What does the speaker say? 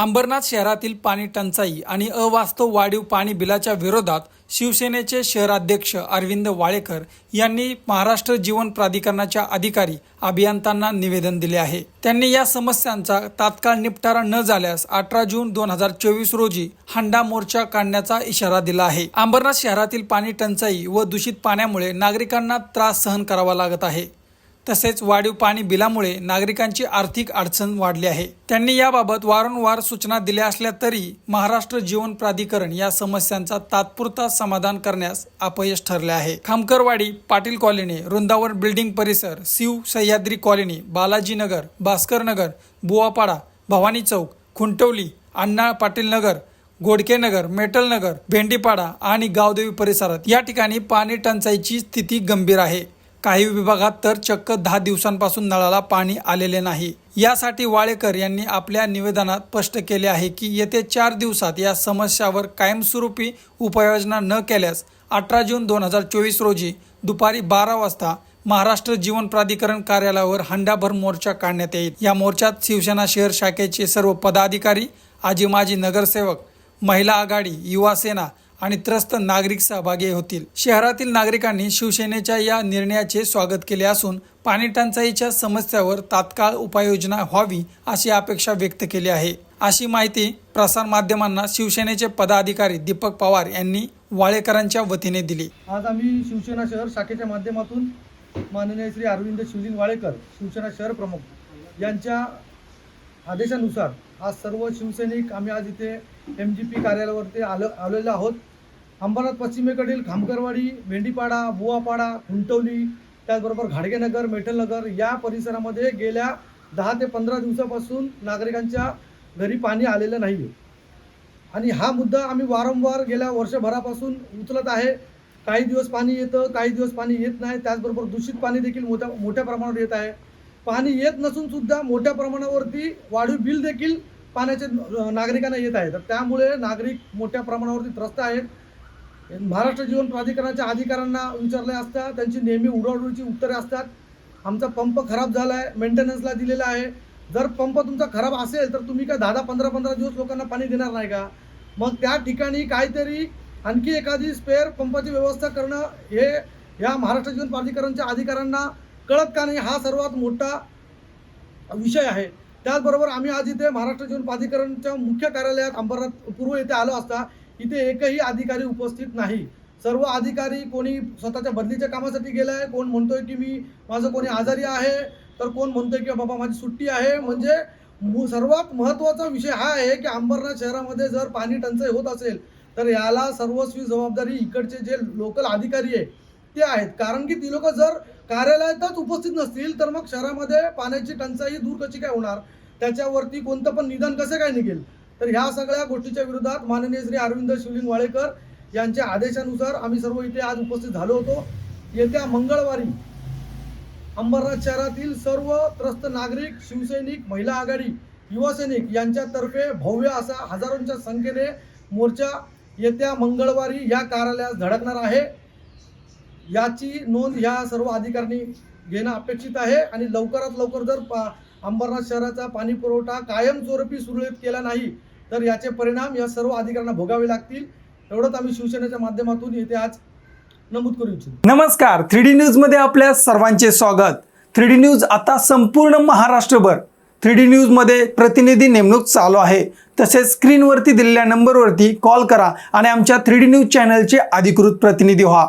अंबरनाथ शहरातील पाणी टंचाई आणि अवास्तव वाढीव पाणी बिलाच्या विरोधात शिवसेनेचे शहराध्यक्ष अरविंद वाळेकर यांनी महाराष्ट्र जीवन प्राधिकरणाच्या अधिकारी अभियंत्यांना निवेदन दिले आहे. त्यांनी या समस्यांचा तात्काळ निपटारा न झाल्यास अठरा जून दोन हजार चोवीस रोजी हंडा मोर्चा काढण्याचा इशारा दिला आहे. अंबरनाथ शहरातील पाणी टंचाई व दूषित पाण्यामुळे नागरिकांना त्रास सहन करावा लागत आहे. तसेच वाढीव पाणी बिलामुळे नागरिकांची आर्थिक अडचण वाढली आहे. त्यांनी याबाबत वारंवार सूचना दिल्या असल्या तरी महाराष्ट्र जीवन प्राधिकरण या समस्यांचा तात्पुरता समाधान करण्यास अपयश ठरले आहे. खामकरवाडी पाटील कॉलनी वृंदावन बिल्डिंग परिसर शिव सह्याद्री कॉलनी बालाजी नगर भास्कर नगर बुवापाडा भवानी चौक खुंटवली अण्णा पाटील नगर गोडके नगर मेटल नगर भेंडीपाडा आणि गावदेवी परिसरात या ठिकाणी पाणी टंचाईची स्थिती गंभीर आहे. काही विभागात तर चक्क दहा दिवसांपासून नळाला पाणी आलेले नाही. यासाठी वाळेकर यांनी आपल्या निवेदनात स्पष्ट केले आहे की येत्या चार दिवसात या समस्यावर कायमस्वरूपी उपाययोजना न केल्यास अठरा जून दोन हजार चोवीस रोजी दुपारी बारा वाजता महाराष्ट्र जीवन प्राधिकरण कार्यालयावर हंडाभर मोर्चा काढण्यात येईल. या मोर्चात शिवसेना शहर शाखेचे सर्व पदाधिकारी आजी माजी नगरसेवक महिला आघाडी युवा सेना आणि त्रस्त नागरिक सहभागी होतील. शहरातील नागरिकांनी शिवसेनेच्या या निर्णयाचे स्वागत केले असून पाणी टंचाईच्या समस्यावर तात्काळ उपाययोजना व्हावी अशी अपेक्षा व्यक्त केली आहे. अशी माहिती प्रसार माध्यमांना शिवसेनेचे पदाधिकारी दीपक पवार यांनी वाळेकरांच्या वतीने दिली. आज आम्ही शिवसेना शहर शाखेच्या माध्यमातून माननीय श्री अरविंद शिवलिंग वाळेकर शिवसेना शहर प्रमुख यांच्या आदेशानुसार आज सर्व शिवसैनिक आम्ही आज इथे एम जी पी कार्यालयावरती आलो आलेलो आहोत. अंबरनाथ पश्चिमेकडील खामकरवाडी मेंढीपाडा बुवापाडा खुंटवली त्याचबरोबर घाडगेनगर मेठलनगर या परिसरामध्ये गेल्या दहा ते पंधरा दिवसापासून नागरिकांच्या घरी पाणी आलेलं नाही आहे आणि हा मुद्दा आम्ही वारंवार गेल्या वर्षभरापासून उचलत आहे. काही दिवस पाणी येतं काही दिवस पाणी येत नाही. त्याचबरोबर दूषित पाणी देखील मोठ्या मोठ्या प्रमाणावर येत आहे. पाणी येत नसून सुद्धा मोठ्या प्रमाणावरती वाढीव बिल देखील पाण्याचे नागरिकांना येत आहे. तर त्यामुळे नागरिक मोठ्या प्रमाणावरती त्रस्त आहेत. महाराष्ट्र जीवन प्राधिकरणाच्या अधिकाऱ्यांना विचारले असता त्यांची नेहमी उडवाउडवीची उत्तरे असतात. आमचा पंप खराब झाला आहे मेंटेनन्सला दिलेला आहे. जर पंप तुमचा खराब असेल तर तुम्ही काय दहा दहा पंधरा पंधरा दिवस लोकांना पाणी देणार नाही का? मग त्या ठिकाणी काहीतरी आणखी एखादी स्पेअर पंपाची व्यवस्था करणं हे या महाराष्ट्र जीवन प्राधिकरणच्या अधिकाऱ्यांना कळत का नाही? हा सर्वात मोठा विषय आहे. त्याचबरोबर आम्ही आज इथे महाराष्ट्र जीवन प्राधिकरणच्या मुख्य कार्यालयात अंबरनाथ पूर्व येथे आलो असता. इथे एकही अधिकारी उपस्थित नाही. सर्व अधिकारी कोणी स्वतःच्या बदलीच्या कामासाठी गेला आहे कोण म्हणतोय की मी माझं कोणी आजारी आहे तर कोण म्हणतोय की बाबा माझी सुट्टी आहे. म्हणजे सर्वात महत्त्वाचा विषय हा आहे की अंबरनाथ शहरामध्ये जर पाणी टंचाई होत असेल तर याला सर्वस्वी जबाबदारी इकडचे जे लोकल अधिकारी आहे ते आहेत. कारण की ती लोक जर कार्यालयातच उपस्थित नसतील तर मग शहरामध्ये पाण्याची टंचाई दूर कशी काय होणार? त्याच्यावरती कोणतं पण निदान कसं काय निघेल? तर ह्या सगळ्या गोष्टीच्या विरोधात माननीय श्री अरविंद शिवलिंग वाळेकर यांच्या आदेशानुसार आम्ही सर्व इथे आज उपस्थित झालो होतो. येत्या मंगळवारी अंबरनाथ शहरातील सर्व त्रस्त नागरिक शिवसैनिक महिला आघाडी युवासैनिक यांच्यातर्फे भव्य असा हजारोंच्या संख्येने मोर्चा येत्या मंगळवारी या कार्यालयास धडकणार आहे. याची नोंद ह्या सर्व अधिकाऱ्यांनी घेणं अपेक्षित आहे आणि लवकरात लवकर जर पा अंबरनाथ शहराचा पाणी पुरवठा कायमस्वरूपी सुरळीत केला नाही तर याचे परिणाम या सर्व अधिकाऱ्यांना भोगावे लागतील. एवढंच आम्ही शिवसेनेच्या माध्यमातून येथे आज नमूद करू इच्छितो. नमस्कार थ्री डी न्यूजमध्ये आपल्या सर्वांचे स्वागत. थ्री डी न्यूज आता संपूर्ण महाराष्ट्रभर. थ्री डी न्यूजमध्ये प्रतिनिधी नेमणूक चालू आहे. तसेच स्क्रीनवरती दिलेल्या नंबरवरती कॉल करा आणि आमच्या थ्री डी न्यूज चॅनलचे अधिकृत प्रतिनिधी व्हा.